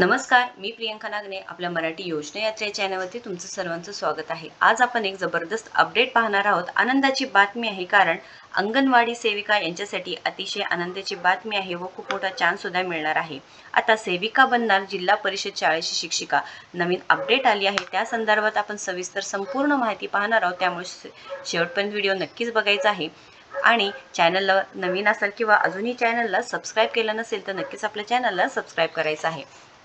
नमस्कार मी प्रियंका नागने आपल्या मराठी योजना यात्रा चॅनलवरती तुमचं सर्वांचं स्वागत आहे. आज आपण एक जबरदस्त अपडेट पाहणार आहोत. आनंदाची बातमी आहे कारण अंगणवाडी सेविका यांच्यासाठी अतिशय आनंदाची बातमी आहे व खूप मोठा चान्स सुद्धा मिळणार आहे. आता सेविका बनणार जिल्हा परिषद शाळेची शिक्षिका. नवीन अपडेट आली आहे. त्या संदर्भात आपण सविस्तर संपूर्ण माहिती पाहणार आहोत. त्यामुळे शेवटपर्यंत व्हिडिओ नक्कीच बघायचा आहे. आणि चॅनलला नवीन असाल किंवा अजूनही चॅनलला सबस्क्राईब केलं नसेल तर नक्कीच आपल्या चॅनलला सबस्क्राईब करायचं आहे.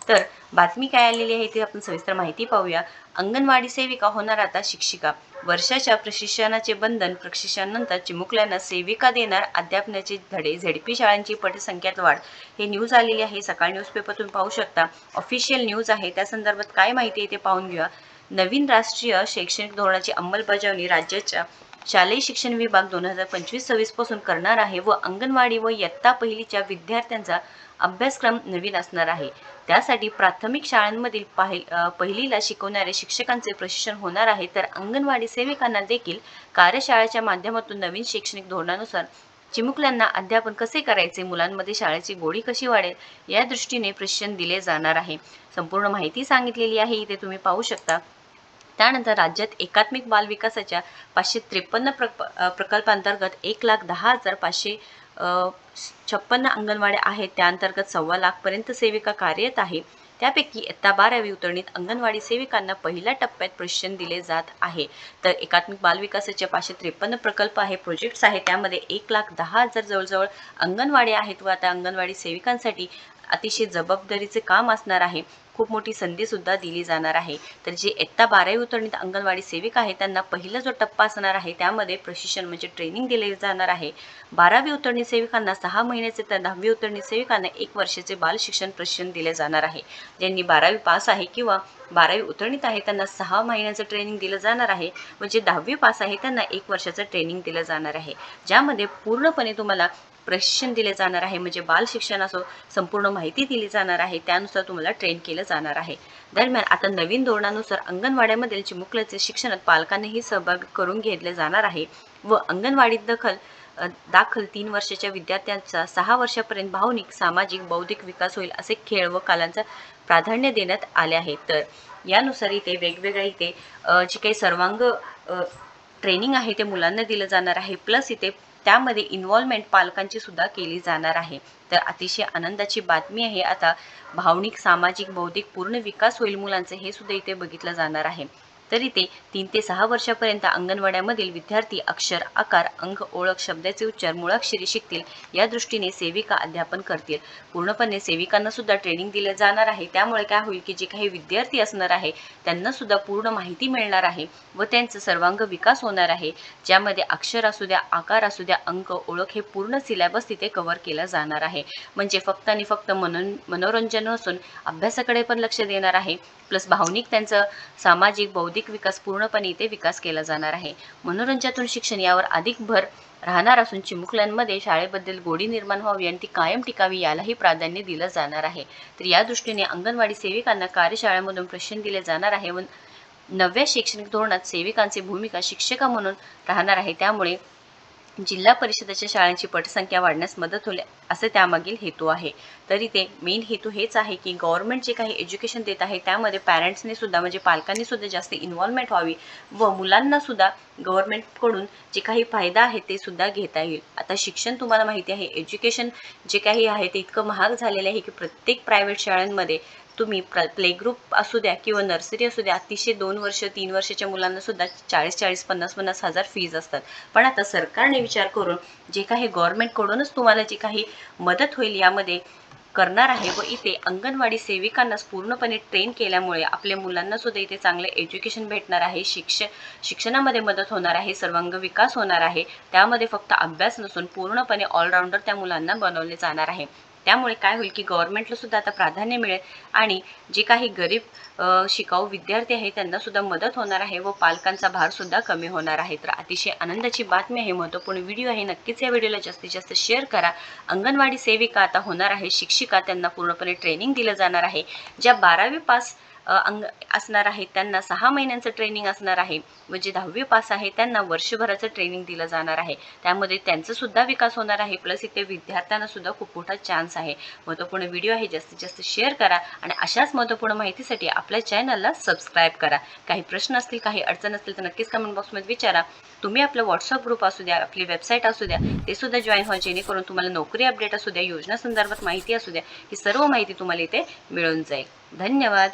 तर बातमी काय आलेली आहे ती आपण सविस्तर माहिती पाहूया. अंगणवाडी सेविका होणार आता शिक्षिका. वर्षाच्या प्रशिक्षणाचे बंधन प्रशिक्षणानंतर चिमुकल्यांना सेविका देणार अध्यापनाचे धडे. झेडपी शाळांची पटसंख्यात वाढ. हे न्यूज आलेली आहे. सकाळ न्यूजपेपर तुम्ही पाहू शकता. ऑफिशियल न्यूज आहे. त्या संदर्भात काय माहिती आहे ते पाहून घेऊया. नवीन राष्ट्रीय शैक्षणिक धोरणाची अंमलबजावणी राज्याच्या शालेय शिक्षण विभाग दोन हजार पंचवीस सव्वीसपासून करणार आहे व अंगणवाडी व इयत्ता पहिलीच्या विद्यार्थ्यांचा अभ्यासक्रम नवीन असणार आहे. त्यासाठी प्राथमिक शाळांमधील पाहि पहिलीला शिकवणाऱ्या शिक्षकांचे प्रशिक्षण होणार आहे. तर अंगणवाडी सेविकांना देखील कार्यशाळेच्या माध्यमातून नवीन शैक्षणिक धोरणानुसार चिमुकल्यांना अध्यापन कसे करायचे मुलांमध्ये शाळेची गोडी कशी वाढेल या दृष्टीने प्रशिक्षण दिले जाणार आहे. संपूर्ण माहिती सांगितलेली आहे. इथे तुम्ही पाहू शकता. त्यानंतर राज्यात एकात्मिक बाल विकासाच्या पाचशे त्रेपन्न प्रक प्रकल्पांतर्गत एक लाख दहा हजार पाचशे छप्पन्न अंगणवाड्या आहेत. त्याअंतर्गत सव्वा लाखपर्यंत सेविका कार्यरत आहे. त्यापैकी इयत्ता बारावी उतरणीत अंगणवाडी सेविकांना पहिल्या टप्प्यात प्रशिक्षण दिले जात आहे. तर एकात्मिक बालविकासाचे पाचशे त्रेपन्न प्रकल्प आहे प्रोजेक्ट्स आहे त्यामध्ये एक लाख दहा हजार जवळजवळ अंगणवाडी आहेत व आता अंगणवाडी सेविकांसाठी अतिशय जबाबदारीचे काम असणार आहे. खूप मोठी संधी सुद्धा दिली जाणार आहे. तर जे इयत्ता बारावी उतरणीत अंगणवाडी सेविका आहे त्यांना पहिला जो टप्पा असणार आहे त्यामध्ये प्रशिक्षण म्हणजे ट्रेनिंग दिले जाणार आहे. बारावी उतरणी सेविकांना सहा महिन्याचे तर दहावी उतरणी सेविकांना एक वर्षाचे बाल शिक्षण प्रशिक्षण दिले जाणार आहे. ज्यांनी बारावी पास आहे किंवा बारावी उतरणीत आहे त्यांना सहा महिन्याचं ट्रेनिंग दिलं जाणार आहे. म्हणजे दहावी पास आहे त्यांना एक वर्षाचं ट्रेनिंग दिलं जाणार आहे. ज्यामध्ये पूर्णपणे तुम्हाला प्रशिक्षण दिले जाणार आहे म्हणजे बाल शिक्षण असो संपूर्ण माहिती दिली जाणार आहे त्यानुसार तुम्हाला ट्रेन केलं जाणार आहे. दरम्यान आता नवीन धोरणानुसार अंगणवाड्यामधील चिमुकल्याचे शिक्षणात पालकांनीही सहभाग करून घेतले जाणार आहे व अंगणवाडीत दखल दाखल तीन वर्षाच्या विद्यार्थ्यांचा सहा वर्षापर्यंत भावनिक सामाजिक बौद्धिक विकास होईल असे खेळ व कालांचा प्राधान्य देण्यात आले आहे. तर यानुसार इथे वेगवेगळ्या इथे जे काही सर्वांग ट्रेनिंग आहे ते मुलांना दिलं जाणार आहे. प्लस इथे त्यामध्ये इन्व्हॉल्वमेंट पालकांची सुद्धा केली जाणार आहे. तर अतिशय आनंदाची बातमी आहे. आता भावनिक सामाजिक बौद्धिक पूर्ण विकास होईल मुलांचे हे सुद्धा इथे बघितलं जाणार आहे. तरी ते तीन ते सहा वर्षापर्यंत अंगणवाड्यामधील विद्यार्थी अक्षर आकार अंक ओळख शब्दाचे उच्चार मुळाक्षरी शिकतील या दृष्टीने सेविका अध्यापन करतील. पूर्णपणे सेविकांना सुद्धा ट्रेनिंग दिलं जाणार आहे. त्यामुळे काय होईल की जे काही विद्यार्थी असणार आहे त्यांना सुद्धा पूर्ण माहिती मिळणार आहे व त्यांचा सर्वांग विकास होणार आहे. ज्यामध्ये अक्षर असू द्या आकार असू द्या अंक ओळख हे पूर्ण सिलेबस तिथे कव्हर केला जाणार आहे. म्हणजे फक्त आणि फक्त मनोन मनोरंजन नसून अभ्यासाकडे पण लक्ष देणार आहे. प्लस भावनिक त्यांचं सामाजिक बौद्धिक विकास पूर्णपणे इथे विकास केला जाणार आहे. मनोरंजनातून शिक्षण यावर अधिक भर राहणार असून चिमुकल्यांमध्ये शाळेबद्दल गोडी निर्माण व्हावी आणि ती कायम टिकावी यालाही प्राधान्य दिलं जाणार आहे. तर या दृष्टीने अंगणवाडी सेविकांना कार्यशाळेमधून प्रशिक्षण दिले जाणार आहे व नव्या शैक्षणिक धोरणात सेविकांची भूमिका शिक्षका म्हणून राहणार आहे. त्यामुळे जिल्हा परिषदेच्या शाळांची पटसंख्या वाढण्यास मदत होईल असे त्यामागील हेतू आहे. तरी ते मेन हेतू हेच आहे की गव्हर्नमेंट जे काही एज्युकेशन देत आहे त्यामध्ये पॅरेंट्सने सुद्धा म्हणजे पालकांनी सुद्धा जास्त इन्व्हॉल्वमेंट व्हावी व मुलांना सुद्धा गव्हर्नमेंटकडून जे काही फायदा आहे ते सुद्धा घेता येईल. आता शिक्षण तुम्हाला माहिती आहे एज्युकेशन जे काही आहे ते इतकं महाग झालेलं आहे की प्रत्येक प्रायव्हेट शाळांमध्ये तुम्ही प्र प्ले ग्रुप असू द्या किंवा नर्सरी असू द्या अतिशय दोन वर्ष तीन वर्षाच्या मुलांना सुद्धा चाळीस चाळीस पन्नास पन्नास हजार फीज असतात. पण आता सरकारने विचार करून जे काही गव्हर्नमेंटकडूनच तुम्हाला जी काही मदत होईल यामध्ये करणार आहे व इथे अंगणवाडी सेविकांनाच पूर्णपणे ट्रेन केल्यामुळे आपल्या मुलांना सुद्धा इथे चांगले एज्युकेशन भेटणार आहे शिक्ष शिक्षणामध्ये मदत होणार आहे सर्वांग विकास होणार आहे. त्यामध्ये फक्त अभ्यास नसून पूर्णपणे ऑलराऊंडर त्या मुलांना बनवले जाणार आहे. त्यामुळे काय होईल की गव्हर्नमेंटला सुद्धा आता प्राधान्य मिळेल आणि जे काही गरीब शिकाऊ विद्यार्थी आहे त्यांना सुद्धा मदत होणार आहे व पालकांचा भार सुद्धा कमी होणार आहे. तर अतिशय आनंदाची बातमी आहे महत्त्वपूर्ण व्हिडिओ आहे. नक्कीच या व्हिडिओला जास्तीत जास्त शेअर करा. अंगणवाडी सेविका आता होणार आहे शिक्षिका त्यांना पूर्णपणे ट्रेनिंग दिलं जाणार आहे. ज्या बारावी पास अंग असणार आहे त्यांना सहा महिन्यांचं ट्रेनिंग असणार आहे. व जे दहावी पास आहे त्यांना वर्षभराचं ट्रेनिंग दिलं जाणार आहे. त्यामध्ये त्यांचं सुद्धा विकास होणार आहे प्लस इथे विद्यार्थ्यांना सुद्धा खूप मोठा चान्स आहे. महत्त्वपूर्ण व्हिडिओ आहे जास्तीत जास्त शेअर करा आणि अशाच महत्त्वपूर्ण माहितीसाठी आपल्या चॅनलला सबस्क्राईब करा. काही प्रश्न असतील काही अडचण असतील तर नक्कीच कमेंट बॉक्समध्ये विचारा. तुम्ही आपलं व्हॉट्सअप ग्रुप असू द्या आपली वेबसाईट असू द्या ते सुद्धा जॉईन व्हा जेणेकरून तुम्हाला नोकरी अपडेट असू द्या योजना संदर्भात माहिती असू द्या ही सर्व माहिती तुम्हाला इथे मिळून जाईल. धन्यवाद.